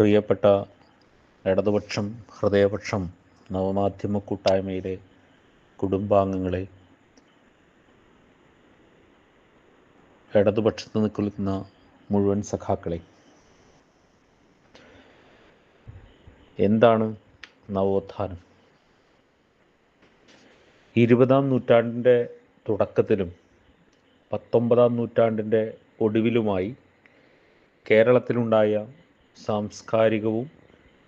പ്രിയപ്പെട്ട ഇടതുപക്ഷം ഹൃദയപക്ഷം നവമാധ്യമ കൂട്ടായ്മയിലെ കുടുംബാംഗങ്ങളെ ഇടതുപക്ഷത്ത് നിൽക്കുന്ന മുഴുവൻ സഖാക്കളെ എന്താണ് നവോത്ഥാനം? ഇരുപതാം നൂറ്റാണ്ടിന്റെ തുടക്കത്തിലും പത്തൊമ്പതാം നൂറ്റാണ്ടിന്റെ ഒടുവിലുമായി കേരളത്തിലുണ്ടായ സാംസ്കാരികവും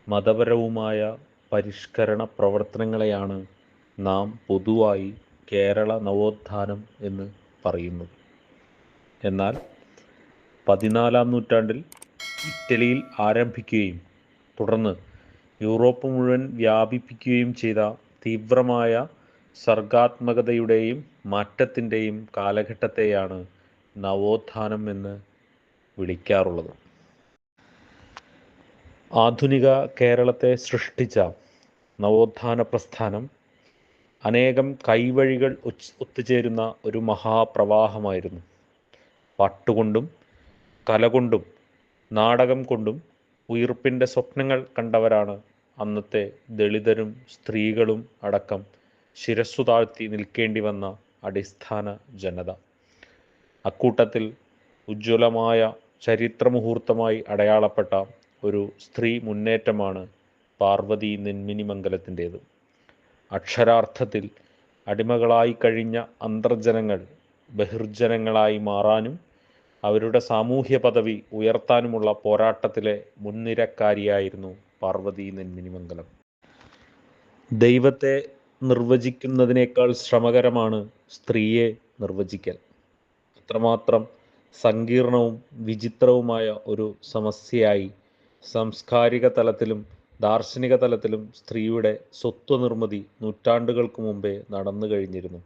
മതപരവുമായ പരിഷ്കരണ പ്രവർത്തനങ്ങളെയാണ് നാം പൊതുവായി കേരള നവോത്ഥാനം എന്ന് പറയുന്നത്. എന്നാൽ പതിനാലാം നൂറ്റാണ്ടിൽ ഇറ്റലിയിൽ ആരംഭിക്കുകയും തുടർന്ന് യൂറോപ്പ് മുഴുവൻ വ്യാപിപ്പിക്കുകയും ചെയ്ത തീവ്രമായ സർഗാത്മകതയുടെയും മാറ്റത്തിന്റെയും കാലഘട്ടത്തെയാണ് നവോത്ഥാനം എന്ന് വിളിക്കാറുള്ളത്. ആധുനിക കേരളത്തെ സൃഷ്ടിച്ച നവോത്ഥാന പ്രസ്ഥാനം അനേകം കൈവഴികൾ ഒത്തുചേരുന്ന ഒരു മഹാപ്രവാഹമായിരുന്നു. പാട്ടുകൊണ്ടും കലകൊണ്ടും നാടകം കൊണ്ടും ഉയർപ്പിന്റെ സ്വപ്നങ്ങൾ കണ്ടവരാണ് അന്നത്തെ ദളിതരും സ്ത്രീകളും അടക്കം ശിരസ്സു താഴ്ത്തി നിൽക്കേണ്ടി വന്ന അടിസ്ഥാന ജനത. അക്കൂട്ടത്തിൽ ഉജ്ജ്വലമായ ചരിത്രമുഹൂർത്തമായി അടയാളപ്പെട്ട ഒരു സ്ത്രീ മുന്നേറ്റമാണ് പാർവതി നെന്മിനി മംഗലത്തിന്റേത്. അക്ഷരാർത്ഥത്തിൽ അടിമകളായി കഴിഞ്ഞ അന്തർജനങ്ങൾ ബഹിർജനങ്ങളായി മാറാനും അവരുടെ സാമൂഹ്യ പദവി ഉയർത്താനുമുള്ള പോരാട്ടത്തിലെ മുൻനിരക്കാരിയായിരുന്നു പാർവതി നെന്മിനിമംഗലം ദൈവത്തെ നിർവചിക്കുന്നതിനേക്കാൾ ശ്രമകരമാണ് സ്ത്രീയെ നിർവചിക്കൽ. അത്രമാത്രം സങ്കീർണവും വിചിത്രവുമായ ഒരു സമസ്യയായി സാംസ്കാരിക തലത്തിലും ദാർശനിക തലത്തിലും സ്ത്രീയുടെ സ്വത്വനിർമ്മിതി നൂറ്റാണ്ടുകൾക്ക് മുമ്പേ നടന്നു കഴിഞ്ഞിരുന്നു.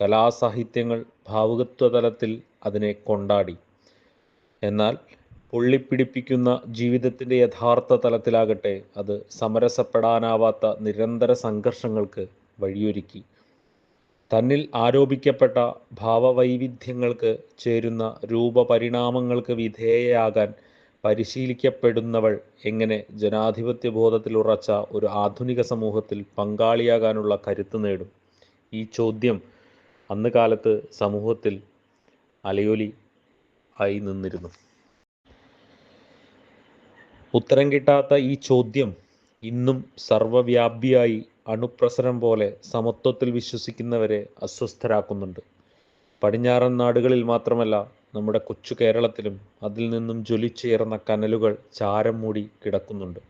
കലാസാഹിത്യങ്ങൾ ഭാവുകത്വ തലത്തിൽ അതിനെ കൊണ്ടാടി. എന്നാൽ പൊള്ളിപ്പിടിപ്പിക്കുന്ന ജീവിതത്തിന്റെ യഥാർത്ഥ തലത്തിലാകട്ടെ അത് സമരസപ്പെടാനാവാത്ത നിരന്തര സംഘർഷങ്ങൾക്ക് വഴിയൊരുക്കി. തന്നിൽ ആരോപിക്കപ്പെട്ട ഭാവവൈവിധ്യങ്ങൾക്ക് ചേരുന്ന രൂപപരിണാമങ്ങൾക്ക് വിധേയയാകാൻ പരിശീലിക്കപ്പെടുന്നവൾ എങ്ങനെ ജനാധിപത്യ ബോധത്തിൽ ഉറച്ച ഒരു ആധുനിക സമൂഹത്തിൽ പങ്കാളിയാകാനുള്ള കരുത്ത് നേടും? ഈ ചോദ്യം അന്ന് കാലത്ത് സമൂഹത്തിൽ അലയൊലി ആയി നിന്നിരുന്നു. ഉത്തരം കിട്ടാത്ത ഈ ചോദ്യം ഇന്നും സർവവ്യാപിയായി അണുപ്രസരം പോലെ സമത്വത്തിൽ വിശ്വസിക്കുന്നവരെ അസ്വസ്ഥരാക്കുന്നുണ്ട്. പടിഞ്ഞാറൻ നാടുകളിൽ മാത്രമല്ല നമ്മുടെ കൊച്ചു കേരളത്തിലും അതിൽ നിന്നും ജ്വലിച്ചുയർന്ന കനലുകൾ ചാരം മൂടി കിടക്കുന്നുണ്ട്.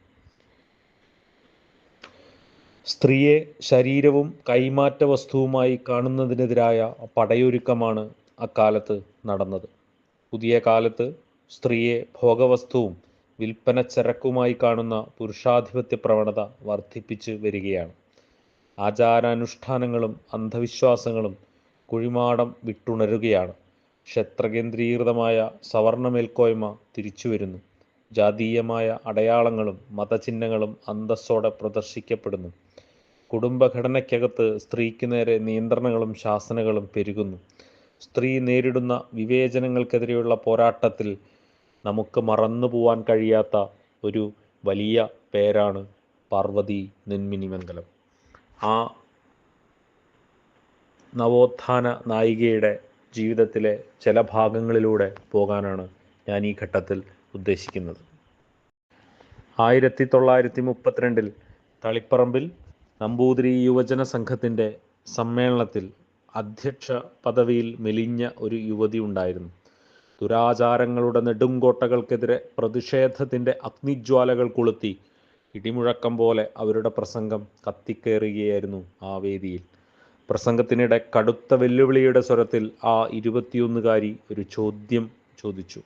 സ്ത്രീയെ ശരീരവും കൈമാറ്റ വസ്തുവുമായി കാണുന്നതിനെതിരായ പടയൊരുക്കമാണ് അക്കാലത്ത് നടന്നത്. പുതിയ കാലത്ത് സ്ത്രീയെ ഭോഗവസ്തുവും വിൽപ്പന ചരക്കുമായി കാണുന്ന പുരുഷാധിപത്യ പ്രവണത വർദ്ധിപ്പിച്ചു വരികയാണ്. ആചാരാനുഷ്ഠാനങ്ങളും അന്ധവിശ്വാസങ്ങളും കുഴിമാടം വിട്ടുണരുകയാണ്. ക്ഷത്രകേന്ദ്രീകൃതമായ സവർണമേൽക്കോയ്മ തിരിച്ചു വരുന്നു ജാതീയമായ അടയാളങ്ങളും മതചിഹ്നങ്ങളും അന്തസ്സോടെ പ്രദർശിക്കപ്പെടുന്നു. കുടുംബഘടനയ്ക്കകത്ത് സ്ത്രീക്ക് നേരെ നിയന്ത്രണങ്ങളും ശാസനകളും പെരുകുന്നു. സ്ത്രീ നേരിടുന്ന വിവേചനങ്ങൾക്കെതിരെയുള്ള പോരാട്ടത്തിൽ നമുക്ക് മറന്നു പോവാൻ കഴിയാത്ത ഒരു വലിയ പേരാണ് പാർവതി നെന്മിനിമംഗലം. ആ നവോത്ഥാന നായികയുടെ ജീവിതത്തിലെ ചില ഭാഗങ്ങളിലൂടെ പോകാനാണ് ഞാൻ ഈ ഘട്ടത്തിൽ ഉദ്ദേശിക്കുന്നത്. ആയിരത്തി തൊള്ളായിരത്തി മുപ്പത്തിരണ്ടിൽ തളിപ്പറമ്പിൽ നമ്പൂതിരി യുവജന സംഘത്തിന്റെ സമ്മേളനത്തിൽ അധ്യക്ഷ പദവിയിൽ മെലിഞ്ഞ ഒരു യുവതി ഉണ്ടായിരുന്നു. ദുരാചാരങ്ങളുടെ നെടുങ്കോട്ടകൾക്കെതിരെ പ്രതിഷേധത്തിന്റെ അഗ്നിജ്വാലകൾ കൊളുത്തി ഇടിമുഴക്കം പോലെ അവരുടെ പ്രസംഗം കത്തിക്കേറുകയായിരുന്നു ആ വേദിയിൽ. പ്രസംഗത്തിനിടെ കടുത്ത വെല്ലുവിളിയുടെ സ്വരത്തിൽ ആ ഇരുപത്തിയൊന്നുകാരി ഒരു ചോദ്യം ചോദിച്ചു.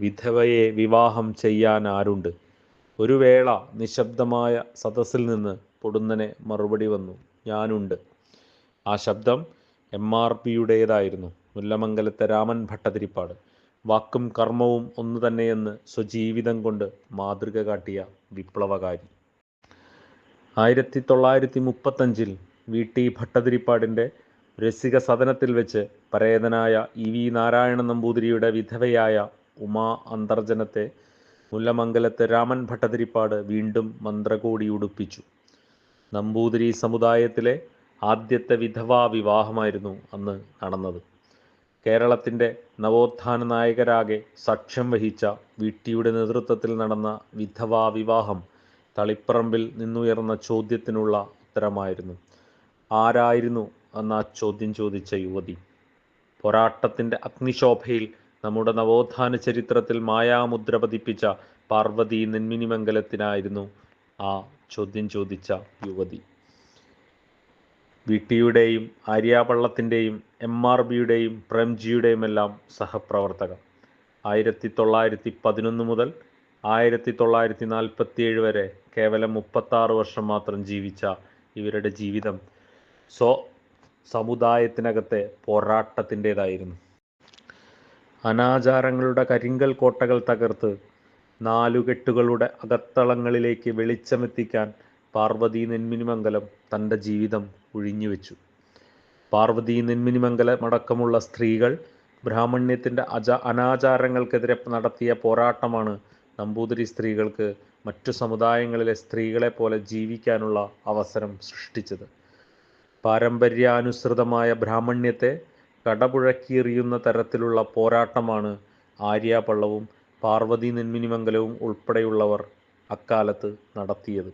വിധവയെ വിവാഹം ചെയ്യാൻ ആരുണ്ട്? ഒരു വേള നിശബ്ദമായ സദസ്സിൽ നിന്ന് പൊടുന്നനെ മറുപടി വന്നു ഞാനുണ്ട്. ആ ശബ്ദം എം ആർ പിയുടേതായിരുന്നു മുല്ലമംഗലത്തെ രാമൻ ഭട്ടതിരിപ്പാട്. വാക്കും കർമ്മവും ഒന്നു തന്നെയെന്ന് സ്വജീവിതം കൊണ്ട് മാതൃക കാട്ടിയ വിപ്ലവകാരി. ആയിരത്തി തൊള്ളായിരത്തി മുപ്പത്തഞ്ചിൽ വി. ടി. ഭട്ടതിരിപ്പാടിന്റെ രസിക സദനത്തിൽ വെച്ച് പരേതനായ ഇ. വി. നാരായണ നമ്പൂതിരിയുടെ വിധവയായ ഉമാ അന്തർജനത്തെ മുല്ലമംഗലത്ത് രാമൻ ഭട്ടതിരിപ്പാട് വീണ്ടും മന്ത്രകോടി ഉടുപ്പിച്ചു. നമ്പൂതിരി സമുദായത്തിലെ ആദ്യത്തെ വിധവാ വിവാഹമായിരുന്നു അന്ന് നടന്നത്. കേരളത്തിന്റെ നവോത്ഥാന നായകരാകെ സാക്ഷ്യം വഹിച്ച വിട്ടിയുടെ നേതൃത്വത്തിൽ നടന്ന വിധവാ വിവാഹം തളിപ്പറമ്പിൽ നിന്നുയർന്ന ചോദ്യത്തിനുള്ള ഉത്തരമായിരുന്നു. ആരായിരുന്നു എന്ന ചോദ്യം ചോദിച്ച യുവതി. പോരാട്ടത്തിന്റെ അഗ്നിശോഭയിൽ നമ്മുടെ നവോത്ഥാന ചരിത്രത്തിൽ മായാമുദ്ര പതിപ്പിച്ച പാർവതി നെന്മിനിമംഗലത്തിനായിരുന്നു ആ ചോദ്യം ചോദിച്ച യുവതി. വിട്ടിയുടെയും ആര്യാപള്ളത്തിന്റെയും എം ആർ ബിയുടെയും പ്രംജിയുടെയും എല്ലാം സഹപ്രവർത്തകർ. ആയിരത്തി തൊള്ളായിരത്തി പതിനൊന്ന് മുതൽ ആയിരത്തി തൊള്ളായിരത്തി നാൽപ്പത്തിയേഴ് വരെ കേവലം മുപ്പത്താറ് വർഷം മാത്രം ജീവിച്ച ഇവരുടെ ജീവിതം സ്വ സമുദായത്തിനകത്തെ പോരാട്ടത്തിന്റെതായിരുന്നു. അനാചാരങ്ങളുടെ കരിങ്കൽ കോട്ടകൾ തകർത്ത് നാലുകെട്ടുകളുടെ അകത്തളങ്ങളിലേക്ക് വെളിച്ചമെത്തിക്കാൻ പാർവതി നെന്മിനിമംഗലം തന്റെ ജീവിതം ഒഴിഞ്ഞുവെച്ചു പാർവതി നെന്മിനിമംഗലം അടക്കമുള്ള സ്ത്രീകൾ ബ്രാഹ്മണ്യത്തിന്റെ അജ അനാചാരങ്ങൾക്കെതിരെ നടത്തിയ പോരാട്ടമാണ് നമ്പൂതിരി സ്ത്രീകൾക്ക് മറ്റു സമുദായങ്ങളിലെ സ്ത്രീകളെ പോലെ ജീവിക്കാനുള്ള അവസരം സൃഷ്ടിച്ചത്. പാരമ്പര്യാനുസൃതമായ ബ്രാഹ്മണ്യത്തെ കടപുഴക്കിയെറിയുന്ന തരത്തിലുള്ള പോരാട്ടമാണ് ആര്യാപള്ളവും പാർവതി നെന്മിനിമംഗലവും ഉൾപ്പെടെയുള്ളവർ അക്കാലത്ത് നടത്തിയത്.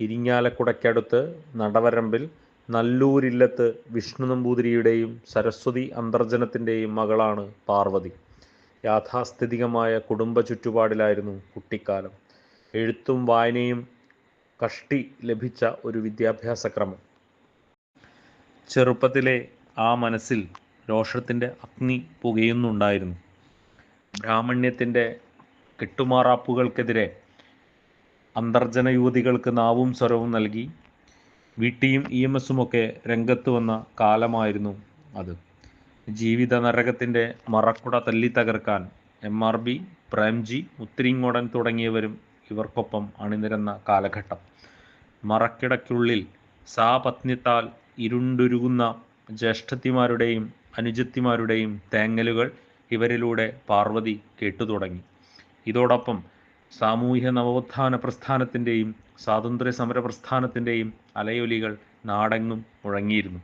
ഇരിങ്ങാലക്കുടയ്ക്കടുത്ത് നടവരമ്പിൽ നല്ലൂരില്ലത്ത് വിഷ്ണു നമ്പൂതിരിയുടെയും സരസ്വതി അന്തർജനത്തിന്റെയും മകളാണ് പാർവതി. യാഥാസ്ഥിതികമായ കുടുംബ ചുറ്റുപാടിലായിരുന്നു കുട്ടിക്കാലം. എഴുത്തും വായനയും കഷ്ടി ലഭിച്ച ഒരു വിദ്യാഭ്യാസ ക്രമം ചെറുപ്പത്തിലെ ആ മനസ്സിൽ രോഷത്തിന്റെ അഗ്നി പുകയുന്നുണ്ടായിരുന്നു. ബ്രാഹ്മണ്യത്തിന്റെ കെട്ടുമാറാപ്പുകൾക്കെതിരെ അന്തർജന യുവതികൾക്ക് നാവും സ്വരവും നൽകി വീട്ടിയും ഇ എം എസുമൊക്കെ രംഗത്ത് വന്ന കാലമായിരുന്നു അത്. ജീവിത നരകത്തിന്റെ മറക്കുട തല്ലി തകർക്കാൻ M R B Premji Muthiringodan തുടങ്ങിയവരും ഇവർക്കൊപ്പം അണിനിരന്ന കാലഘട്ടം. മറക്കിടയ്ക്കുള്ളിൽ സാപത്ന്യത്താൽ ഇരുണ്ടുരുകുന്ന ജ്യേഷ്ഠത്തിമാരുടെയും അനുജത്തിമാരുടെയും തേങ്ങലുകൾ ഇവരിലൂടെ പാർവതി കേട്ടു തുടങ്ങി ഇതോടൊപ്പം സാമൂഹ്യ നവോത്ഥാന പ്രസ്ഥാനത്തിന്റെയും സ്വാതന്ത്ര്യ സമര പ്രസ്ഥാനത്തിന്റെയും അലയൊലികൾ നാടെങ്ങും മുഴങ്ങിയിരുന്നു.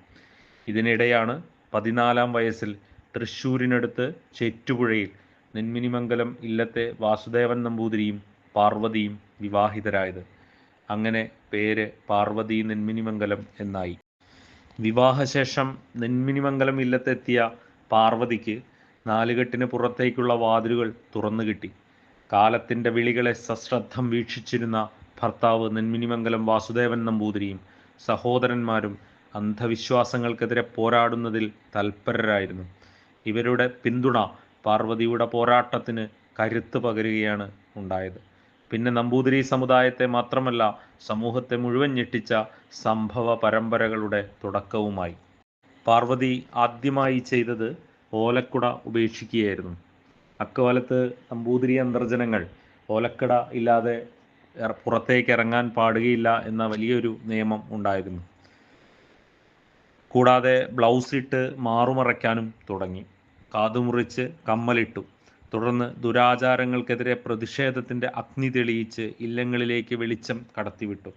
ഇതിനിടെയാണ് പതിനാലാം വയസ്സിൽ തൃശ്ശൂരിനടുത്ത് ചെറ്റുപുഴയിൽ നെന്മിനിമംഗലം ഇല്ലത്തെ വാസുദേവൻ നമ്പൂതിരിയും പാർവതിയും വിവാഹിതരായത്. അങ്ങനെ പേര് പാർവതി നെന്മിനിമംഗലം എന്നായി. വിവാഹശേഷം നെന്മിനിമംഗലം ഇല്ലത്തെത്തിയ പാർവതിക്ക് നാലുകെട്ടിന് പുറത്തേക്കുള്ള വാതിലുകൾ തുറന്നു കിട്ടി കാലത്തിന്റെ വിളികളെ സശ്രദ്ധം വീക്ഷിച്ചിരുന്ന ഭർത്താവ് നെന്മിനിമംഗലം വാസുദേവൻ നമ്പൂതിരിയും സഹോദരന്മാരും അന്ധവിശ്വാസങ്ങൾക്കെതിരെ പോരാടുന്നതിൽ തൽപരരായിരുന്നു. ഇവരുടെ പിന്തുണ പാർവതിയുടെ പോരാട്ടത്തിന് കരുത്ത് പകരുകയാണ് ഉണ്ടായത്. പിന്നെ നമ്പൂതിരി സമുദായത്തെ മാത്രമല്ല സമൂഹത്തെ മുഴുവൻ ഞെട്ടിച്ച സംഭവ പരമ്പരകളുടെ തുടക്കവുമായി. പാർവതി ആദ്യമായി ചെയ്തത് ഓലക്കുട ഉപേക്ഷിക്കുകയായിരുന്നു. അക്കാലത്ത് നമ്പൂതിരി അന്തർജനങ്ങൾ ഓലക്കട ഇല്ലാതെ പുറത്തേക്ക് ഇറങ്ങാൻ പാടുകയില്ല എന്ന വലിയൊരു നിയമം ഉണ്ടായിരുന്നു. കൂടാതെ ബ്ലൗസ് ഇട്ട് മാറുമറയ്ക്കാനും തുടങ്ങി. കാതുമുറിച്ച് കമ്മലിട്ടു. തുടർന്ന് ദുരാചാരങ്ങൾക്കെതിരെ പ്രതിഷേധത്തിന്റെ അഗ്നി തെളിയിച്ച് ഇല്ലങ്ങളിലേക്ക് വെളിച്ചം കടത്തിവിട്ടു.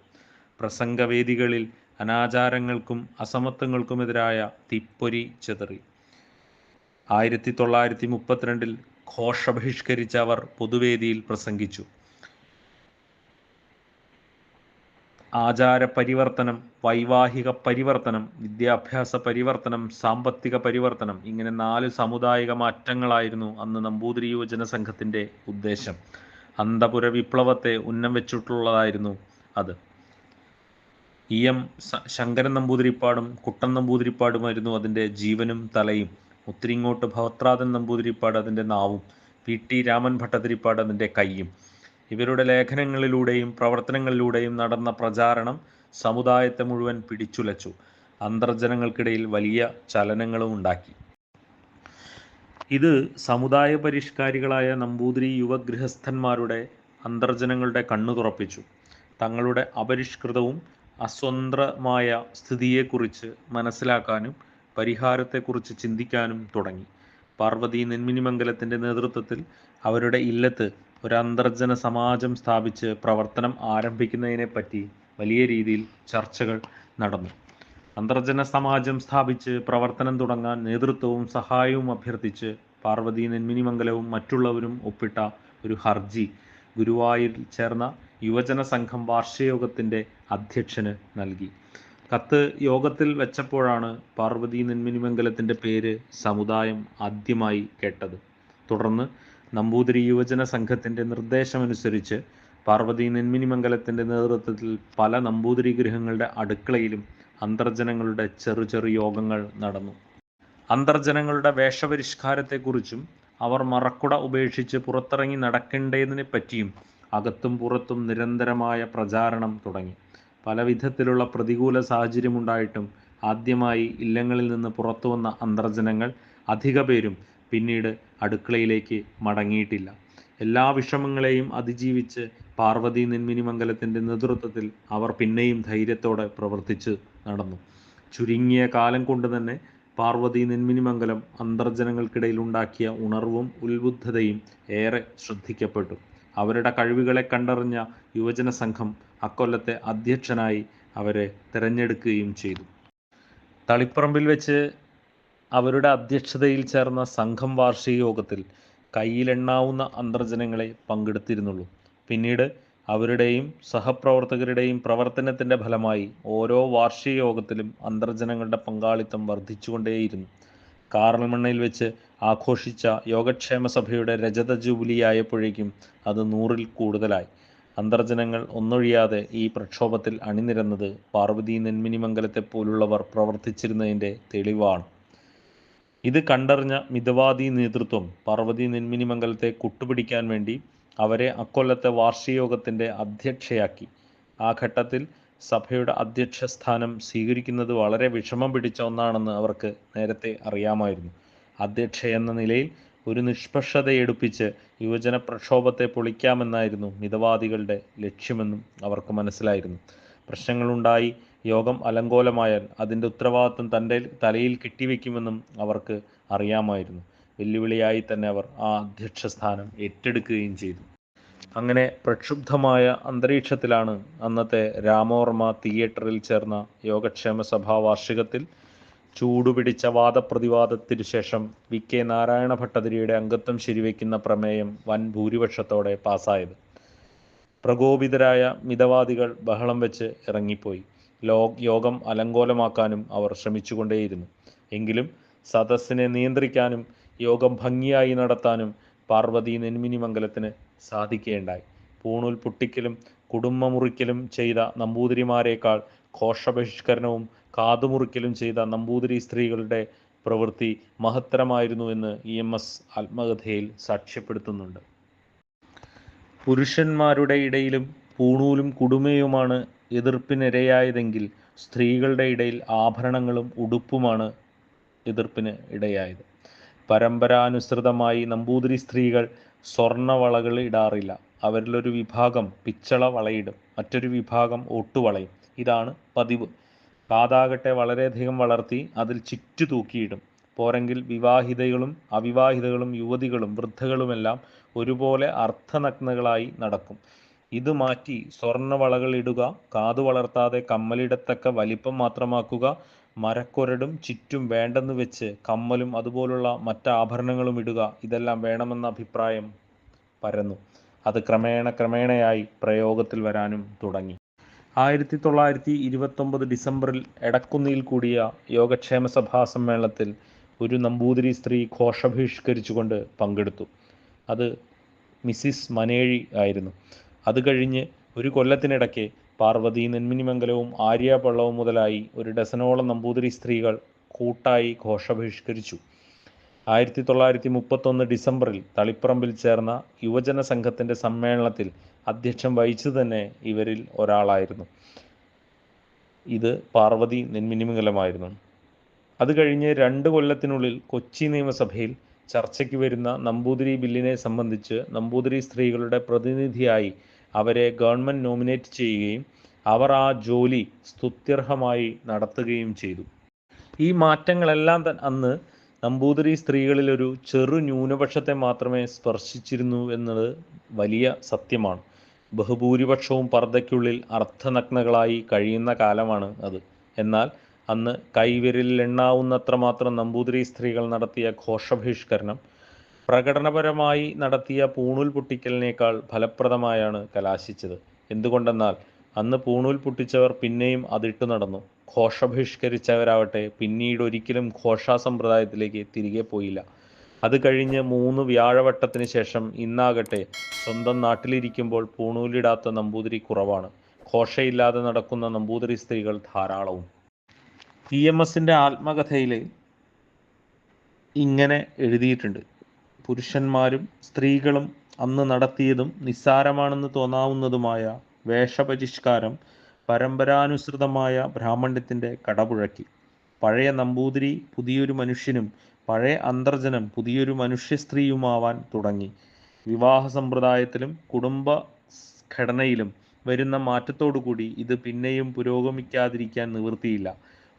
പ്രസംഗവേദികളിൽ അനാചാരങ്ങൾക്കും അസമത്വങ്ങൾക്കുമെതിരായ തിപ്പൊരി ചെതറി. ആയിരത്തി തൊള്ളായിരത്തി മുപ്പത്തിരണ്ടിൽ ഘോഷ ബഹിഷ്കരിച്ച അവർ പൊതുവേദിയിൽ പ്രസംഗിച്ചു. ആചാര പരിവർത്തനം വൈവാഹിക പരിവർത്തനം വിദ്യാഭ്യാസ പരിവർത്തനം സാമ്പത്തിക പരിവർത്തനം ഇങ്ങനെ നാല് സാമുദായിക മാറ്റങ്ങളായിരുന്നു അന്ന് നമ്പൂതിരി യുവജന സംഘത്തിന്റെ ഉദ്ദേശം. അന്തപുര വിപ്ലവത്തെ ഉന്നം വെച്ചിട്ടുള്ളതായിരുന്നു അത്. ഇ. എം. ശങ്കരൻ നമ്പൂതിരിപ്പാടും കുട്ടൻ നമ്പൂതിരിപ്പാടുമായിരുന്നു അതിന്റെ ജീവനും തലയും. മുത്തിരിങ്ങോട്ട് ഭവത്രാതൻ നമ്പൂതിരിപ്പാട് അതിന്റെ നാവും പി. ടി. രാമൻ ഭട്ടതിരിപ്പാട് അതിന്റെ കൈയും ഇവരുടെ ലേഖനങ്ങളിലൂടെയും പ്രവർത്തനങ്ങളിലൂടെയും നടന്ന പ്രചാരണം സമുദായത്തെ മുഴുവൻ പിടിച്ചുലച്ചു. അന്തർജനങ്ങൾക്കിടയിൽ വലിയ ചലനങ്ങളും ഉണ്ടാക്കി. ഇത് സമുദായ പരിഷ്കാരികളായ നമ്പൂതിരി യുവഗൃഹസ്ഥന്മാരുടെ അന്തർജനങ്ങളുടെ കണ്ണു തുറപ്പിച്ചു. തങ്ങളുടെ അപരിഷ്കൃതവും അസ്വതന്ത്രമായ സ്ഥിതിയെക്കുറിച്ച് മനസ്സിലാക്കാനും പരിഹാരത്തെക്കുറിച്ച് ചിന്തിക്കാനും തുടങ്ങി. പാർവതി നെന്മിനിമംഗലത്തിന്റെ നേതൃത്വത്തിൽ അവരുടെ ഇല്ലത്ത് ഒരു അന്തർജന സമാജം സ്ഥാപിച്ച് പ്രവർത്തനം ആരംഭിക്കുന്നതിനെ പറ്റി വലിയ രീതിയിൽ ചർച്ചകൾ നടന്നു. അന്തർജന സമാജം സ്ഥാപിച്ച് പ്രവർത്തനം തുടങ്ങാൻ നേതൃത്വവും സഹായവും അഭ്യർത്ഥിച്ച് പാർവതി നെന്മിനിമംഗലവും മറ്റുള്ളവരും ഒപ്പിട്ട ഒരു ഹർജി ഗുരുവായൂരിൽ ചേർന്ന യുവജന സംഘം വാർഷികയോഗത്തിന്റെ അധ്യക്ഷന് നൽകി. കത്ത് യോഗത്തിൽ വെച്ചപ്പോഴാണ് പാർവതി നെന്മിനിമംഗലത്തിന്റെ പേര് സമുദായം ആദ്യമായി കേട്ടത്. തുടർന്ന് നമ്പൂതിരി യുവജന സംഘത്തിന്റെ നിർദ്ദേശമനുസരിച്ച് പാർവതി നെന്മിനിമംഗലത്തിന്റെ നേതൃത്വത്തിൽ പല നമ്പൂതിരി ഗൃഹങ്ങളുടെ അടുക്കളയിലും അന്തർജനങ്ങളുടെ ചെറു ചെറു യോഗങ്ങൾ നടന്നു. അന്തർജനങ്ങളുടെ വേഷപരിഷ്കാരത്തെക്കുറിച്ചും അവർ മറക്കുട ഉപേക്ഷിച്ച് പുറത്തിറങ്ങി നടക്കേണ്ടതിനെ പറ്റിയും അകത്തും പുറത്തും നിരന്തരമായ പ്രചാരണം തുടങ്ങി. പല വിധത്തിലുള്ള പ്രതികൂല സാഹചര്യമുണ്ടായിട്ടും ആദ്യമായി ഇല്ലങ്ങളിൽ നിന്ന് പുറത്തു വന്ന അന്തർജനങ്ങൾ അധിക പേരും പിന്നീട് അടുക്കളയിലേക്ക് മടങ്ങിയിട്ടില്ല. എല്ലാ വിഷമങ്ങളെയും അതിജീവിച്ച് പാർവതി നെന്മിനിമംഗലത്തിന്റെ നേതൃത്വത്തിൽ അവർ പിന്നെയും ധൈര്യത്തോടെ പ്രവർത്തിച്ച് നടന്നു. ചുരുങ്ങിയ കാലം കൊണ്ട് തന്നെ പാർവതി നെന്മിനിമംഗലം അന്തർജനങ്ങൾക്കിടയിൽ ഉണ്ടാക്കിയ ഉണർവും ഉത്ബുദ്ധതയും ഏറെ ശ്രദ്ധിക്കപ്പെട്ടു. അവരുടെ കഴിവുകളെ കണ്ടറിഞ്ഞ യുവജന സംഘം അക്കൊല്ലത്തെ അധ്യക്ഷനായി അവരെ തിരഞ്ഞെടുക്കുകയും ചെയ്തു. തളിപ്പറമ്പിൽ വെച്ച് അവരുടെ അധ്യക്ഷതയിൽ ചേർന്ന സംഘം വാർഷിക യോഗത്തിൽ കയ്യിലെണ്ണാവുന്ന അന്തർജനങ്ങളെ പങ്കെടുത്തിരുന്നുള്ളൂ. പിന്നീട് അവരുടെയും സഹപ്രവർത്തകരുടെയും പ്രവർത്തനത്തിന്റെ ഫലമായി ഓരോ വാർഷിക യോഗത്തിലും അന്തർജനങ്ങളുടെ പങ്കാളിത്തം വർദ്ധിച്ചുകൊണ്ടേയിരുന്നു. കാറൽമണ്ണയിൽ വെച്ച് ആഘോഷിച്ച യോഗക്ഷേമ സഭയുടെ രജത ജൂബിലി ആയപ്പോഴേക്കും അത് നൂറിൽ കൂടുതലായി. അന്തർജനങ്ങൾ ഒന്നൊഴിയാതെ ഈ പ്രക്ഷോഭത്തിൽ അണിനിരന്നത് പാർവതി നെന്മിനിമംഗലത്തെ പോലുള്ളവർ പ്രവർത്തിച്ചിരുന്നതിന്റെ തെളിവാണ്. ഇത് കണ്ടറിഞ്ഞ മിതവാദി നേതൃത്വം പാർവതി നെന്മിനിമംഗലത്തെ കുട്ടുപിടിക്കാൻ വേണ്ടി അവരെ അക്കൊല്ലത്തെ വാർഷികയോഗത്തിന്റെ അധ്യക്ഷയാക്കി. ആ ഘട്ടത്തിൽ സഭയുടെ അധ്യക്ഷ സ്ഥാനം സ്വീകരിക്കുന്നത് വളരെ വിഷമം പിടിച്ച ഒന്നാണെന്ന് അവർക്ക് നേരത്തെ അറിയാമായിരുന്നു. അധ്യക്ഷ എന്ന നിലയിൽ ഒരു നിഷ്പക്ഷതയെടുപ്പിച്ച് യുവജന പ്രക്ഷോഭത്തെ പൊളിക്കാമെന്നായിരുന്നു മിതവാദികളുടെ ലക്ഷ്യമെന്നും അവർക്ക് മനസ്സിലായിരുന്നു. പ്രശ്നങ്ങളുണ്ടായി. യോഗം അലങ്കോലമായാൽ അതിന്റെ ഉത്തരവാദിത്വം തന്റെ തലയിൽ കെട്ടിവെക്കുമെന്നും അവർക്ക് അറിയാമായിരുന്നു. വെല്ലുവിളിയായി തന്നെ അവർ ആ അധ്യക്ഷ സ്ഥാനം ഏറ്റെടുക്കുകയും ചെയ്തു. അങ്ങനെ പ്രക്ഷുബ്ധമായ അന്തരീക്ഷത്തിലാണ് അന്നത്തെ രാമവർമ്മ തിയേറ്ററിൽ ചേർന്ന യോഗക്ഷേമ സഭാ വാർഷികത്തിൽ ചൂടുപിടിച്ച വാദപ്രതിവാദത്തിനു ശേഷം വി. കെ. നാരായണ ഭട്ടതിരിയുടെ അംഗത്വം ശരിവയ്ക്കുന്ന പ്രമേയം വൻ ഭൂരിപക്ഷത്തോടെ പാസ്സായത്. പ്രകോപിതരായ മിതവാദികൾ ബഹളം വെച്ച് ഇറങ്ങിപ്പോയി. ലോ യോഗം അലങ്കോലമാക്കാനും അവർ ശ്രമിച്ചുകൊണ്ടേയിരുന്നു. എങ്കിലും സദസ്സിനെ നിയന്ത്രിക്കാനും യോഗം ഭംഗിയായി നടത്താനും പാർവതി നെന്മിനി മംഗലത്തിന് സാധിക്കുകയുണ്ടായി. പൂണൂൽ പൊട്ടിക്കലും കുടുംബമുറിക്കലും ചെയ്ത നമ്പൂതിരിമാരെക്കാൾ ഘോഷബഹിഷ്കരണവും കാതുമുറിക്കലും ചെയ്ത നമ്പൂതിരി സ്ത്രീകളുടെ പ്രവൃത്തി മഹത്തരമായിരുന്നു എന്ന് ഇ എം എസ് ആത്മകഥയിൽ സാക്ഷ്യപ്പെടുത്തുന്നുണ്ട്. പുരുഷന്മാരുടെ ഇടയിലും പൂണൂലും കുടുമയുമാണ് എതിർപ്പിനിരയായതെങ്കിൽ സ്ത്രീകളുടെ ഇടയിൽ ആഭരണങ്ങളും ഉടുപ്പുമാണ് എതിർപ്പിന് ഇടയായത്. പരമ്പരാനുസൃതമായി നമ്പൂതിരി സ്ത്രീകൾ സ്വർണവളകൾ ഇടാറില്ല. അവരിലൊരു വിഭാഗം പിച്ചള വളയിടും മറ്റൊരു വിഭാഗം ഒട്ടുവളയും ഇതാണ് പതിവ്. കാതാകട്ടെ വളരെയധികം വളർത്തി അതിൽ ചുറ്റു തൂക്കിയിടും. പോരെങ്കിൽ വിവാഹിതകളും അവിവാഹിതകളും യുവതികളും വൃദ്ധകളുമെല്ലാം ഒരുപോലെ അർത്ഥനഗ്നകളായി നടക്കും. ഇത് മാറ്റി സ്വർണവളകൾ ഇടുക കാതു വളർത്താതെ കമ്മലിടത്തക്ക വലിപ്പം മാത്രമാക്കുക മരക്കൊരടും ചുറ്റും വേണ്ടെന്ന് വെച്ച് കമ്മലും അതുപോലുള്ള മറ്റാഭരണങ്ങളും ഇടുക ഇതെല്ലാം വേണമെന്ന അഭിപ്രായം പരന്നു. അത് ക്രമേണ ക്രമേണയായി പ്രയോഗത്തിൽ വരാനും തുടങ്ങി. ആയിരത്തി തൊള്ളായിരത്തി ഇരുപത്തൊമ്പത് ഡിസംബറിൽ എടക്കുന്നിയിൽ കൂടിയ യോഗക്ഷേമ സഭാ സമ്മേളനത്തിൽ ഒരു നമ്പൂതിരി സ്ത്രീ ഘോഷഭീഷ്കരിച്ചുകൊണ്ട് പങ്കെടുത്തു. അത് മിസ്സിസ് മനേഴി ആയിരുന്നു. അത് കഴിഞ്ഞ് ഒരു കൊല്ലത്തിനിടയ്ക്ക് പാർവതി നെന്മിനിമംഗലവും ആര്യാപള്ളവും മുതലായി ഒരു ഡസനോളം നമ്പൂതിരി സ്ത്രീകൾ കൂട്ടായി ഘോഷബഹിഷ്കരിച്ചു ആയിരത്തി തൊള്ളായിരത്തി മുപ്പത്തൊന്ന് ഡിസംബറിൽ തളിപ്പറമ്പിൽ ചേർന്ന യുവജന സംഘത്തിന്റെ സമ്മേളനത്തിൽ അധ്യക്ഷം വഹിച്ചു തന്നെ ഇവരിൽ ഒരാളായിരുന്നു. ഇത് പാർവതി നെന്മിനിമംഗലമായിരുന്നു. അത് കഴിഞ്ഞ് രണ്ട് കൊല്ലത്തിനുള്ളിൽ കൊച്ചി നിയമസഭയിൽ ചർച്ചയ്ക്ക് വരുന്ന നമ്പൂതിരി ബില്ലിനെ സംബന്ധിച്ച് നമ്പൂതിരി സ്ത്രീകളുടെ പ്രതിനിധിയായി അവരെ ഗവൺമെന്റ് നോമിനേറ്റ് ചെയ്യുകയും അവർ ആ ജോലി സ്തുത്യർഹമായി നടത്തുകയും ചെയ്തു. ഈ മാറ്റങ്ങളെല്ലാം അന്ന് നമ്പൂതിരി സ്ത്രീകളിൽ ഒരു ചെറു ന്യൂനപക്ഷത്തെ മാത്രമേ സ്പർശിച്ചിരുന്നു എന്നത് വലിയ സത്യമാണ്. ബഹുഭൂരിപക്ഷവും പർദ്ദയ്ക്കുള്ളിൽ അർത്ഥനഗ്നകളായി കഴിയുന്ന കാലമാണ് അത്. എന്നാൽ അന്ന് കൈവിരലിൽ എണ്ണാവുന്നത്ര മാത്രം നമ്പൂതിരി സ്ത്രീകൾ നടത്തിയ ഘോഷബഹിഷ്കരണം പ്രകടനപരമായി നടത്തിയ പൂണൂൽ പൊട്ടിക്കലിനേക്കാൾ ഫലപ്രദമായാണ് കലാശിച്ചത്. എന്തുകൊണ്ടെന്നാൽ അന്ന് പൂണൂൽ പൊട്ടിച്ചവർ പിന്നെയും അതിട്ടു നടന്നു. ഘോഷബഹിഷ്കരിച്ചവരാവട്ടെ പിന്നീട് ഒരിക്കലും ഘോഷാ സമ്പ്രദായത്തിലേക്ക് തിരികെ പോയില്ല. അത് കഴിഞ്ഞ് മൂന്ന് വ്യാഴവട്ടത്തിന് ശേഷം ഇന്നാകട്ടെ സ്വന്തം നാട്ടിലിരിക്കുമ്പോൾ പൂണൂലിടാത്ത നമ്പൂതിരി കുറവാണ്. ഘോഷയില്ലാതെ നടക്കുന്ന നമ്പൂതിരി സ്ത്രീകൾ ധാരാളവും. ഇ എം എസിന്റെ ആത്മകഥയിൽ ഇങ്ങനെ എഴുതിയിട്ടുണ്ട്. പുരുഷന്മാരും സ്ത്രീകളും അന്ന് നടത്തിയതും നിസ്സാരമാണെന്ന് തോന്നാവുന്നതുമായ വേഷപരിഷ്കാരം പരമ്പരാനുസൃതമായ ബ്രാഹ്മണ്യത്തിന്റെ കടപുഴക്കി. പഴയ നമ്പൂതിരി പുതിയൊരു മനുഷ്യനും പഴയ അന്തർജനം പുതിയൊരു മനുഷ്യ സ്ത്രീയുമാവാൻ തുടങ്ങി. വിവാഹ സമ്പ്രദായത്തിലും കുടുംബ ഘടനയിലും വരുന്ന മാറ്റത്തോടുകൂടി ഇത് പിന്നെയും പുരോഗമിക്കാതിരിക്കാൻ നിവൃത്തിയില്ല.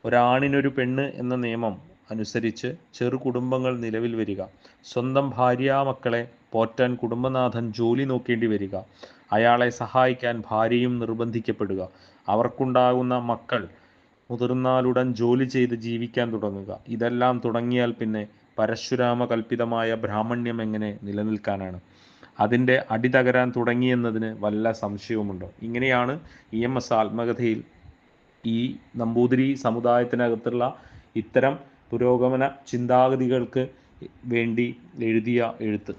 ഒരാണിനൊരു പെണ്ണ് എന്ന നിയമം അനുസരിച്ച് ചെറു കുടുംബങ്ങൾ നിലവിൽ വരിക. സ്വന്തം ഭാര്യാമക്കളെ പോറ്റാൻ കുടുംബനാഥൻ ജോലി നോക്കേണ്ടി വരിക. അയാളെ സഹായിക്കാൻ ഭാര്യയും നിർബന്ധിക്കപ്പെടുക. അവർക്കുണ്ടാകുന്ന മക്കൾ മുതിർന്നാലുടൻ ജോലി ചെയ്ത് ജീവിക്കാൻ തുടങ്ങുക. ഇതെല്ലാം തുടങ്ങിയാൽ പിന്നെ പരശുരാമ കൽപ്പിതമായ ബ്രാഹ്മണ്യം എങ്ങനെ നിലനിൽക്കാനാണ്? അതിന്റെ അടി തകരാൻ തുടങ്ങിയെന്നതിന് വല്ല സംശയവുമുണ്ടോ? ഇങ്ങനെയാണ് ഇ എം എസ് ആത്മകഥയിൽ ഈ നമ്പൂതിരി സമുദായത്തിനകത്തുള്ള ഇത്തരം പുരോഗമന ചിന്താഗതികൾക്ക് വേണ്ടി എഴുതിയ എഴുത്ത്.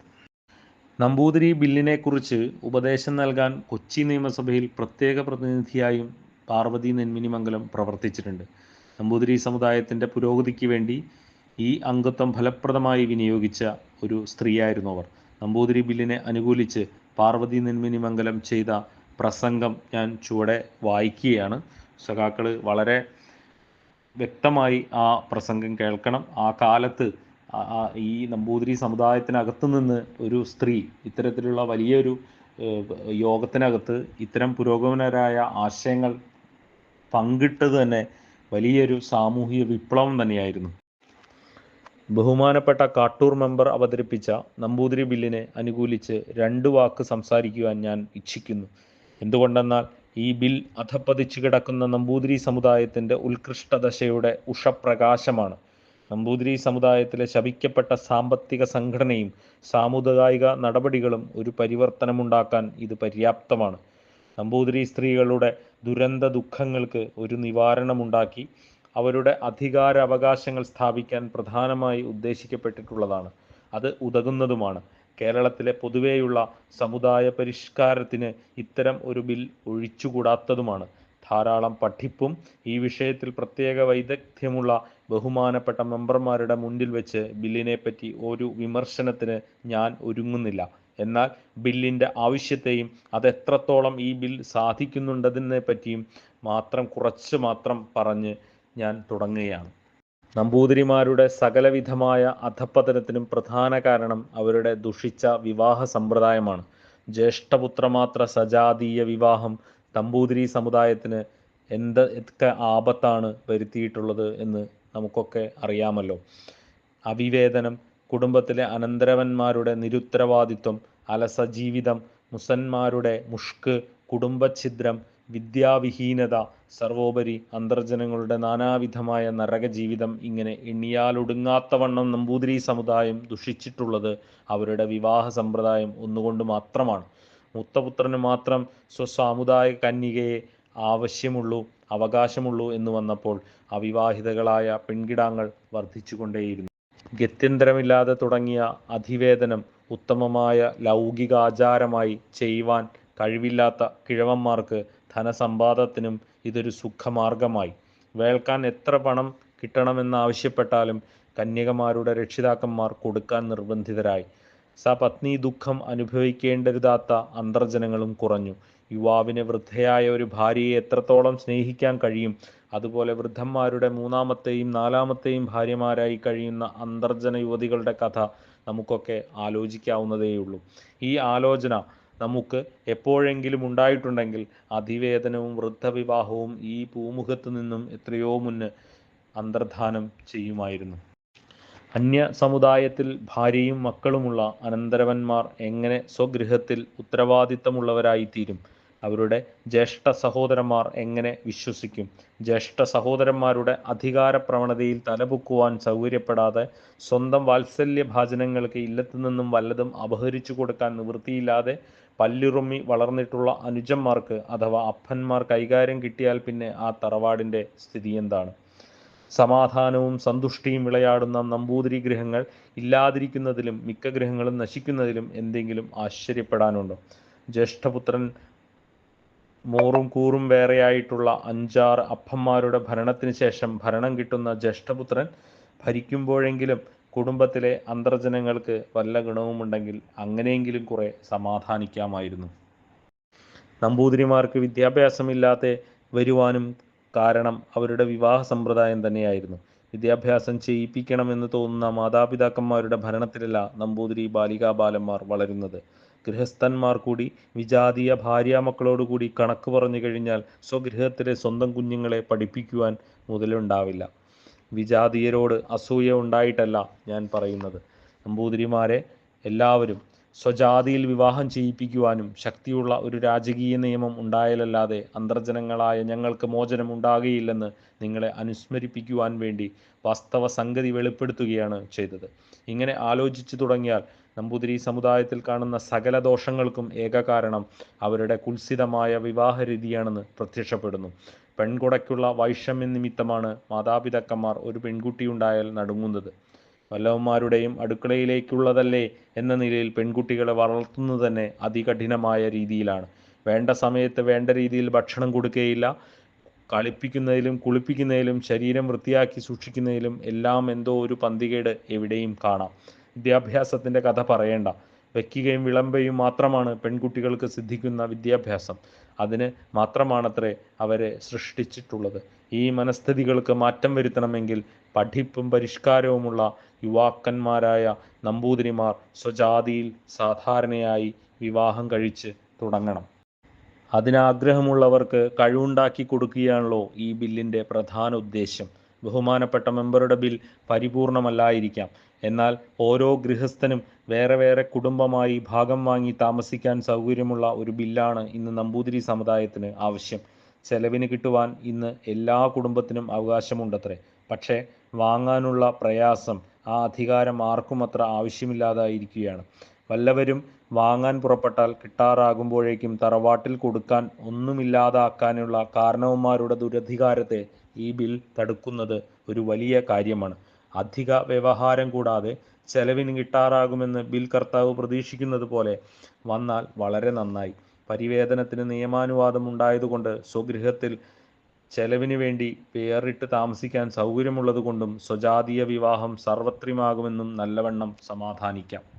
നമ്പൂതിരി ബില്ലിനെക്കുറിച്ച് ഉപദേശം നൽകാൻ കൊച്ചി നിയമസഭയിൽ പ്രത്യേക പ്രതിനിധിയായും പാർവതി നെന്മിനിമംഗലം പ്രവർത്തിച്ചിട്ടുണ്ട്. നമ്പൂതിരി സമുദായത്തിന്റെ പുരോഗതിക്ക് വേണ്ടി ഈ അംഗത്വം ഫലപ്രദമായി വിനിയോഗിച്ച ഒരു സ്ത്രീയായിരുന്നു അവർ. നമ്പൂതിരി ബില്ലിനെ അനുകൂലിച്ച് പാർവതി നെന്മിനിമംഗലം ചെയ്ത പ്രസംഗം ഞാൻ ചുവടെ വായിക്കുകയാണ്. സഖാക്കൾ വളരെ വ്യക്തമായി ആ പ്രസംഗം കേൾക്കണം. ആ കാലത്ത് ഈ നമ്പൂതിരി സമുദായത്തിനകത്ത് നിന്ന് ഒരു സ്ത്രീ ഇത്തരത്തിലുള്ള വലിയൊരു യോഗത്തിനകത്ത് ഇത്തരം പുരോഗമനരായ ആശയങ്ങൾ പങ്കിട്ടത് തന്നെ വലിയൊരു സാമൂഹിക വിപ്ലവം തന്നെയായിരുന്നു. ബഹുമാനപ്പെട്ട കാട്ടൂർ മെമ്പർ അവതരിപ്പിച്ച നമ്പൂതിരി ബില്ലിനെ അനുകൂലിച്ച് രണ്ട് വാക്ക് സംസാരിക്കുവാൻ ഞാൻ ഇച്ഛിക്കുന്നു. എന്തുകൊണ്ടെന്നാൽ ഈ ബിൽ അധപ്പതിച്ചു കിടക്കുന്ന നമ്പൂതിരി സമുദായത്തിന്റെ ഉത്കൃഷ്ടദശയുടെ ഉഷപ്രകാശമാണ്. നമ്പൂതിരി സമുദായത്തിലെ ശപിക്കപ്പെട്ട സാമ്പത്തിക സംഘടനയും സാമുദായിക നടപടികളും ഒരു പരിവർത്തനമുണ്ടാക്കാൻ ഇത് പര്യാപ്തമാണ്. നമ്പൂതിരി സ്ത്രീകളുടെ ദുരന്ത ദുഃഖങ്ങൾക്ക് ഒരു നിവാരണമുണ്ടാക്കി അവരുടെ അധികാര അവകാശങ്ങൾ സ്ഥാപിക്കാൻ പ്രധാനമായി ഉദ്ദേശിക്കപ്പെട്ടിട്ടുള്ളതാണ്. അത് ഉതകുന്നതുമാണ്. കേരളത്തിലെ പൊതുവെയുള്ള സമുദായ പരിഷ്കാരത്തിന് ഇത്തരം ഒരു ബിൽ ഒഴിച്ചുകൂടാത്തതുമാണ്. ധാരാളം പഠിപ്പും ഈ വിഷയത്തിൽ പ്രത്യേക വൈദഗ്ധ്യമുള്ള ബഹുമാനപ്പെട്ട മെമ്പർമാരുടെ മുന്നിൽ വെച്ച് ബില്ലിനെ പറ്റി ഒരു വിമർശനത്തിന് ഞാൻ ഒരുങ്ങുന്നില്ല. എന്നാൽ ബില്ലിന്റെ ആവശ്യത്തെയും അതെത്രത്തോളം ഈ ബിൽ സാധിക്കുന്നുണ്ടതിനെ പറ്റിയും മാത്രം കുറച്ച് മാത്രം പറഞ്ഞ് ഞാൻ തുടങ്ങുകയാണ്. നമ്പൂതിരിമാരുടെ സകലവിധമായ അധപ്പതനത്തിനും പ്രധാന കാരണം അവരുടെ ദുഷിച്ച വിവാഹ സമ്പ്രദായമാണ്. ജ്യേഷ്ഠപുത്രമാത്ര സജാതീയ വിവാഹം നമ്പൂതിരി സമുദായത്തിന് എന്ത് എന്തൊക്കെ ആപത്താണ് വരുത്തിയിട്ടുള്ളത് എന്ന് നമുക്കൊക്കെ അറിയാമല്ലോ. അവിവേദനം കുടുംബത്തിലെ അനന്തരവന്മാരുടെ നിരുത്തരവാദിത്വം അലസ ജീവിതം മുസന്മാരുടെ മുഷ്ക് കുടുംബഛിദ്രം വിദ്യാവിഹീനത സർവോപരി അന്തർജനങ്ങളുടെ നാനാവിധമായ നരകജീവിതം ഇങ്ങനെ എണ്ണിയാലൊടുങ്ങാത്തവണ്ണം നമ്പൂതിരി സമുദായം ദുഷിച്ചിട്ടുള്ളത് അവരുടെ വിവാഹ സമ്പ്രദായം ഒന്നുകൊണ്ട് മാത്രമാണ്. മുത്തപുത്രന് മാത്രം സ്വസാമുദായ കന്യകയെ ആവശ്യമുള്ളൂ അവകാശമുള്ളൂ എന്ന് വന്നപ്പോൾ അവിവാഹിതകളായ പെൺകിടാങ്ങൾ വർദ്ധിച്ചുകൊണ്ടേയിരുന്നു. ഗത്യന്തരമില്ലാതെ തുടങ്ങിയ അധിവേദനം ഉത്തമമായ ലൗകികാചാരമായി ചെയ്യുവാൻ കഴിവില്ലാത്ത കിഴവന്മാർക്ക് ധനസമ്പാദത്തിനും ഇതൊരു സുഖമാർഗമായി. വേൾക്കാൻ എത്ര പണം കിട്ടണമെന്നാവശ്യപ്പെട്ടാലും കന്യകമാരുടെ രക്ഷിതാക്കന്മാർ കൊടുക്കാൻ നിർബന്ധിതരായി. സപത്നി ദുഃഖം അനുഭവിക്കേണ്ടരുതാത്ത അന്തർജനങ്ങളും കുറഞ്ഞു. യുവാവിന് വൃദ്ധയായ ഒരു ഭാര്യയെ എത്രത്തോളം സ്നേഹിക്കാൻ കഴിയും? അതുപോലെ വൃദ്ധന്മാരുടെ മൂന്നാമത്തെയും നാലാമത്തെയും ഭാര്യമാരായി കഴിയുന്ന അന്തർജന യുവതികളുടെ കഥ നമുക്കൊക്കെ ആലോചിക്കാവുന്നതേയുള്ളൂ. ഈ ആലോചന നമുക്ക് എപ്പോഴെങ്കിലും ഉണ്ടായിട്ടുണ്ടെങ്കിൽ അതിവേദനവും വൃദ്ധവിവാഹവും ഈ പൂമുഖത്ത് നിന്നും എത്രയോ മുന്ന് അന്തർധാനം ചെയ്യുമായിരുന്നു. അന്യ സമുദായത്തിൽ ഭാര്യയും മക്കളുമുള്ള അനന്തരവന്മാർ എങ്ങനെ സ്വഗൃഹത്തിൽ ഉത്തരവാദിത്തമുള്ളവരായിത്തീരും? അവരുടെ ജ്യേഷ്ഠ സഹോദരന്മാർ എങ്ങനെ വിശ്വസിക്കും? ജ്യേഷ്ഠ സഹോദരന്മാരുടെ അധികാര പ്രവണതയിൽ തലപൊക്കുവാൻ സൗകര്യപ്പെടാതെ സ്വന്തം വാത്സല്യ ഭാചനങ്ങൾക്ക് ഇല്ലത്തു നിന്നും വല്ലതും അപഹരിച്ചു കൊടുക്കാൻ നിവൃത്തിയില്ലാതെ പല്ലുറുമ്മി വളർന്നിട്ടുള്ള അനുജന്മാർക്ക് അഥവാ അപ്പന്മാർ കൈകാര്യം കിട്ടിയാൽ പിന്നെ ആ തറവാടിന്റെ സ്ഥിതി എന്താണ്? സമാധാനവും സന്തുഷ്ടിയും വിളയാടുന്ന നമ്പൂതിരി ഗ്രഹങ്ങൾ ഇല്ലാതിരിക്കുന്നതിലും മിക്ക ഗ്രഹങ്ങളും നശിക്കുന്നതിലും എന്തെങ്കിലും ആശ്ചര്യപ്പെടാനുണ്ടോ? ജ്യേഷ്ഠപുത്രൻ മോറും കൂറും വേറെയായിട്ടുള്ള അഞ്ചാറ് അപ്പന്മാരുടെ ഭരണത്തിന് ശേഷം ഭരണം കിട്ടുന്ന ജ്യേഷ്ഠപുത്രൻ ഭരിക്കുമ്പോഴെങ്കിലും കുടുംബത്തിലെ അന്തർജനങ്ങൾക്ക് വല്ല ഗുണവുമുണ്ടെങ്കിൽ അങ്ങനെയെങ്കിലും കുറെ സമാധാനിക്കാമായിരുന്നു. നമ്പൂതിരിമാർക്ക് വിദ്യാഭ്യാസമില്ലാതെ വരുവാനും കാരണം അവരുടെ വിവാഹ സമ്പ്രദായം തന്നെയായിരുന്നു. വിദ്യാഭ്യാസം ചെയ്യിപ്പിക്കണമെന്ന് തോന്നുന്ന മാതാപിതാക്കന്മാരുടെ ഭരണത്തിലല്ല നമ്പൂതിരി ബാലികാബാലന്മാർ വളരുന്നത്. ഗൃഹസ്ഥന്മാർ കൂടി വിജാതീയ ഭാര്യാമക്കളോടുകൂടി കണക്ക് പറഞ്ഞു കഴിഞ്ഞാൽ സ്വഗൃഹത്തിലെ സ്വന്തം കുഞ്ഞുങ്ങളെ പഠിപ്പിക്കുവാൻ മുതലുണ്ടാവില്ല. വിജാതീയരോട് അസൂയ ഉണ്ടായിട്ടല്ല ഞാൻ പറയുന്നത്. നമ്പൂതിരിമാരെ എല്ലാവരും സ്വജാതിയിൽ വിവാഹം ചെയ്യിപ്പിക്കുവാനും ശക്തിയുള്ള ഒരു രാജകീയ നിയമം ഉണ്ടായാലല്ലാതെ അന്തർജനങ്ങളായ ഞങ്ങൾക്ക് മോചനം ഉണ്ടാകുകയില്ലെന്ന് നിങ്ങളെ അനുസ്മരിപ്പിക്കുവാൻ വേണ്ടി വാസ്തവ സംഗതി വെളിപ്പെടുത്തുകയാണ് ചെയ്തത്. ഇങ്ങനെ ആലോചിച്ചു തുടങ്ങിയാൽ നമ്പൂതിരി സമുദായത്തിൽ കാണുന്ന സകല ദോഷങ്ങൾക്കും ഏക കാരണം അവരുടെ കുൽസിതമായ വിവാഹരീതിയാണെന്ന് പ്രത്യക്ഷപ്പെടുന്നു. പെൺകുടയ്ക്കുള്ള വൈഷമ്യ നിമിത്തമാണ് മാതാപിതാക്കന്മാർ ഒരു പെൺകുട്ടിയുണ്ടായാൽ നടുങ്ങുന്നത്. വല്ലവന്മാരുടെയും അടുക്കളയിലേക്കുള്ളതല്ലേ എന്ന നിലയിൽ പെൺകുട്ടികളെ വളർത്തുന്നത് തന്നെ അതികഠിനമായ രീതിയിലാണ്. വേണ്ട സമയത്ത് വേണ്ട രീതിയിൽ ഭക്ഷണം കൊടുക്കുകയില്ല. കളിപ്പിക്കുന്നതിലും കുളിപ്പിക്കുന്നതിലും ശരീരം വൃത്തിയാക്കി സൂക്ഷിക്കുന്നതിലും എല്ലാം എന്തോ ഒരു പന്തികേട് എവിടെയും കാണാം. വിദ്യാഭ്യാസത്തിന്റെ കഥ പറയേണ്ട. വെക്കുകയും വിളമ്പയും മാത്രമാണ് പെൺകുട്ടികൾക്ക് സിദ്ധിക്കുന്ന വിദ്യാഭ്യാസം. അതിന് മാത്രമാണത്രേ അവരെ സൃഷ്ടിച്ചിട്ടുള്ളത്. ഈ മനസ്ഥിതികൾക്ക് മാറ്റം വരുത്തണമെങ്കിൽ പഠിപ്പും പരിഷ്കാരവുമുള്ള യുവാക്കന്മാരായ നമ്പൂതിരിമാർ സ്വജാതിയിൽ സാധാരണയായി വിവാഹം കഴിച്ച് തുടങ്ങണം. അതിനാഗ്രഹമുള്ളവർക്ക് കഴിവുണ്ടാക്കി കൊടുക്കുകയാണല്ലോ ഈ ബില്ലിന്റെ പ്രധാന ഉദ്ദേശ്യം ബഹുമാനപ്പെട്ട മെമ്പറുടെ ബിൽ പരിപൂർണമല്ലായിരിക്കാം. എന്നാൽ ഓരോ ഗൃഹസ്ഥനും വേറെ വേറെ കുടുംബമായി ഭാഗം വാങ്ങി താമസിക്കാൻ സൗകര്യമുള്ള ഒരു ബില്ലാണ് ഇന്ന് നമ്പൂതിരി സമുദായത്തിന് ആവശ്യം. ചെലവിന് കിട്ടുവാൻ ഇന്ന് എല്ലാ കുടുംബത്തിനും അവകാശമുണ്ടത്രേ. പക്ഷേ വാങ്ങാനുള്ള പ്രയാസം ആ അധികാരം ആർക്കും അത്ര ആവശ്യമില്ലാതായിരിക്കുകയാണ്. വല്ലവരും വാങ്ങാൻ പുറപ്പെട്ടാൽ കിട്ടാറാകുമ്പോഴേക്കും തറവാട്ടിൽ കൊടുക്കാൻ ഒന്നുമില്ലാതാക്കാനുള്ള കാരണവന്മാരുടെ ദുരധികാരത്തെ ഈ ബിൽ തടുക്കുന്നത് ഒരു വലിയ കാര്യമാണ്. അധിക വ്യവഹാരം കൂടാതെ ചെലവിന് കിട്ടാറാകുമെന്ന് ബിൽ കർത്താവ് പ്രതീക്ഷിക്കുന്നത് പോലെ വന്നാൽ വളരെ നന്നായി. പരിവേദനത്തിന് നിയമാനുവാദം ഉണ്ടായതുകൊണ്ട് സ്വഗൃഹത്തിൽ ചെലവിന് വേണ്ടി പേറിട്ട് താമസിക്കാൻ സൗകര്യമുള്ളതുകൊണ്ടും സ്വജാതീയ വിവാഹം സർവത്രിമാകുമെന്നും നല്ലവണ്ണം സമാധാനിക്കാം.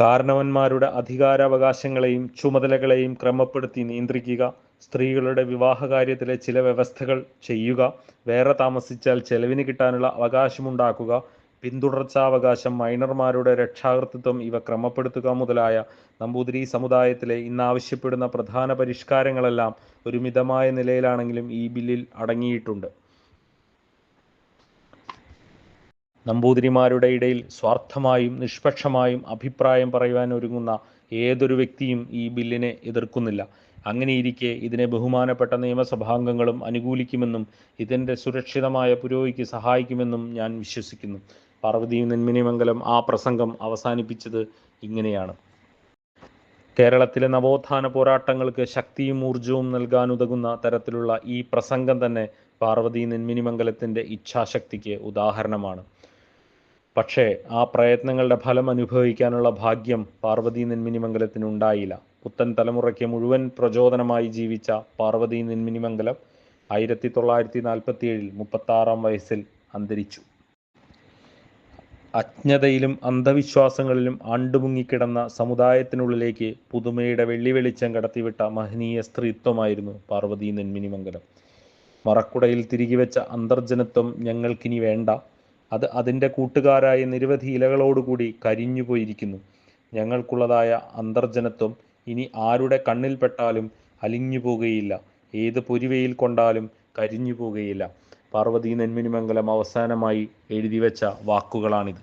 കാരണവന്മാരുടെ അധികാരാവകാശങ്ങളെയും ചുമതലകളെയും ക്രമപ്പെടുത്തി നിയന്ത്രിക്കുക. സ്ത്രീകളുടെ വിവാഹ കാര്യത്തിലെ ചില വ്യവസ്ഥകൾ ചെയ്യുക. വേറെ താമസിച്ചാൽ ചെലവിന് കിട്ടാനുള്ള അവകാശമുണ്ടാക്കുക. പിന്തുടർച്ചാവകാശം മൈനർമാരുടെ രക്ഷാകർതൃത്വം ഇവ ക്രമപ്പെടുത്തുക മുതലായ നമ്പൂതിരി സമുദായത്തിലെ ഇന്ന് ആവശ്യപ്പെടുന്ന പ്രധാന പരിഷ്കാരങ്ങളെല്ലാം ഒരു മിതമായ നിലയിലാണെങ്കിലും ഈ ബില്ലിൽ അടങ്ങിയിട്ടുണ്ട്. നമ്പൂതിരിമാരുടെ ഇടയിൽ സ്വാർത്ഥമായും നിഷ്പക്ഷമായും അഭിപ്രായം പറയുവാൻ ഒരുങ്ങുന്ന ഏതൊരു വ്യക്തിയും ഈ ബില്ലിനെ എതിർക്കുന്നില്ല. അങ്ങനെയിരിക്കെ ഇതിനെ ബഹുമാനപ്പെട്ട നിയമസഭാംഗങ്ങളും അനുകൂലിക്കുമെന്നും ഇതിന്റെ സുരക്ഷിതമായ പുരോഗതിക്ക് സഹായിക്കുമെന്നും ഞാൻ വിശ്വസിക്കുന്നു. പാർവതി നെന്മിനിമംഗലം ആ പ്രസംഗം അവസാനിപ്പിച്ചത് ഇങ്ങനെയാണ്. കേരളത്തിലെ നവോത്ഥാന പോരാട്ടങ്ങൾക്ക് ശക്തിയും ഊർജവും നൽകാനുതകുന്ന തരത്തിലുള്ള ഈ പ്രസംഗം തന്നെ പാർവതി നെന്മിനിമംഗലത്തിന്റെ ഇച്ഛാശക്തിക്ക് ഉദാഹരണമാണ്. പക്ഷേ ആ പ്രയത്നങ്ങളുടെ ഫലം അനുഭവിക്കാനുള്ള ഭാഗ്യം പാർവതി നെന്മിനിമംഗലത്തിന് ഉണ്ടായില്ല. പുത്തൻ തലമുറയ്ക്ക് മുഴുവൻ പ്രചോദനമായി ജീവിച്ച പാർവതി നെന്മിനിമംഗലം ആയിരത്തി തൊള്ളായിരത്തി നാൽപ്പത്തി ഏഴിൽ മുപ്പത്താറാം വയസ്സിൽ അന്തരിച്ചു. അജ്ഞതയിലും അന്ധവിശ്വാസങ്ങളിലും ആണ്ടുമുങ്ങിക്കിടന്ന സമുദായത്തിനുള്ളിലേക്ക് പുതുമയുടെ വെള്ളി വെളിച്ചം കടത്തിവിട്ട മഹനീയ സ്ത്രീത്വമായിരുന്നു പാർവതി നെന്മിനിമംഗലം. മറക്കുടയിൽ തിരികെ വെച്ച അന്തർജനത്വം ഞങ്ങൾക്കിനി വേണ്ട. അത് അതിന്റെ കൂട്ടുകാരായ നിരവധി ഇലകളോടുകൂടി കരിഞ്ഞു പോയിരിക്കുന്നു ഞങ്ങൾക്കുള്ളതായ അന്തർജനത്വം ഇനി ആരുടെ കണ്ണിൽപ്പെട്ടാലും അലിഞ്ഞു പോകുകയില്ല ഏത് പൊരിവയിൽ കൊണ്ടാലും കരിഞ്ഞു പോകുകയില്ല പാർവതി നെന്മിനിമംഗലം അവസാനമായി എഴുതി വെച്ച വാക്കുകളാണിത്.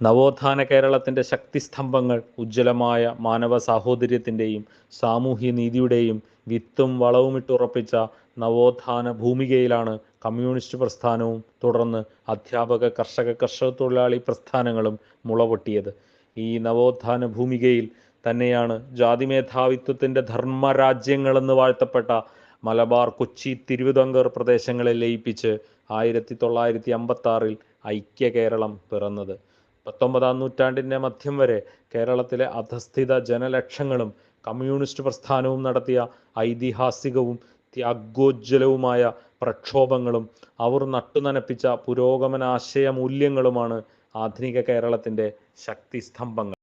നവോത്ഥാന കേരളത്തിന്റെ ശക്തിസ്തംഭങ്ങൾ ഉജ്ജ്വലമായ മാനവ സാഹോദര്യത്തിന്റെയും സാമൂഹ്യ നീതിയുടെയും വിത്തും വളവുമിട്ടുറപ്പിച്ച നവോത്ഥാന ഭൂമികയിലാണ് കമ്മ്യൂണിസ്റ്റ് പ്രസ്ഥാനവും തുടർന്ന് അധ്യാപക കർഷക കർഷക തൊഴിലാളി പ്രസ്ഥാനങ്ങളും മുളപൊട്ടിയത്. ഈ നവോത്ഥാന ഭൂമികയിൽ തന്നെയാണ് ജാതി മേധാവിത്വത്തിന്റെ ധർമ്മരാജ്യങ്ങളെന്ന് വാഴ്ത്തപ്പെട്ട മലബാർ കൊച്ചി തിരുവിതാംകൂർ പ്രദേശങ്ങളെ ലയിപ്പിച്ച് ആയിരത്തി തൊള്ളായിരത്തി അമ്പത്തി ആറിൽ ഐക്യ കേരളം പിറന്നത്. പത്തൊമ്പതാം നൂറ്റാണ്ടിന്റെ മധ്യം വരെ കേരളത്തിലെ അധസ്ഥിത ജനലക്ഷങ്ങളും കമ്മ്യൂണിസ്റ്റ് പ്രസ്ഥാനവും നടത്തിയ ഐതിഹാസികവും ത്യാഗോജ്വലവുമായ പ്രക്ഷോഭങ്ങളും അവർ നട്ടുനനപ്പിച്ച പുരോഗമനാശയ മൂല്യങ്ങളുമാണ് ആധുനിക കേരളത്തിന്റെ ശക്തിസ്തംഭങ്ങൾ.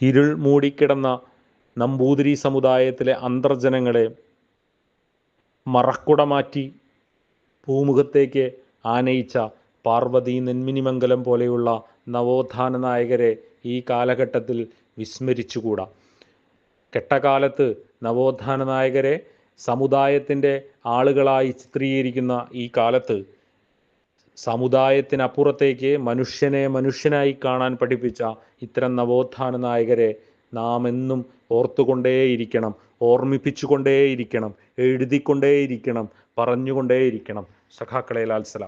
ഇരുൾ മൂടിക്കിടന്ന നമ്പൂതിരി സമുദായത്തിലെ അന്തർജനങ്ങളെ മറക്കുട മാറ്റി ഭൂമുഖത്തേക്ക് ആനയിച്ച പാർവതി നെന്മിനിമംഗലം പോലെയുള്ള നവോത്ഥാന നായകരെ ഈ കാലഘട്ടത്തിൽ വിസ്മരിച്ചുകൂടാ? കെട്ടകാലത്ത് നവോത്ഥാന നായകരെ സമുദായത്തിന്റെ ആളുകളായി ചിത്രീകരിക്കുന്ന ഈ കാലത്ത് സമുദായത്തിനപ്പുറത്തേക്ക് മനുഷ്യനെ മനുഷ്യനായി കാണാൻ പഠിപ്പിച്ച ഇത്തരം നവോത്ഥാന നായകരെ നാം എന്നും ഓർത്തുകൊണ്ടേയിരിക്കണം ഓർമ്മിപ്പിച്ചുകൊണ്ടേയിരിക്കണം എഴുതിക്കൊണ്ടേയിരിക്കണം പറഞ്ഞുകൊണ്ടേയിരിക്കണം. സഖാക്കളെ ലാൽസലാം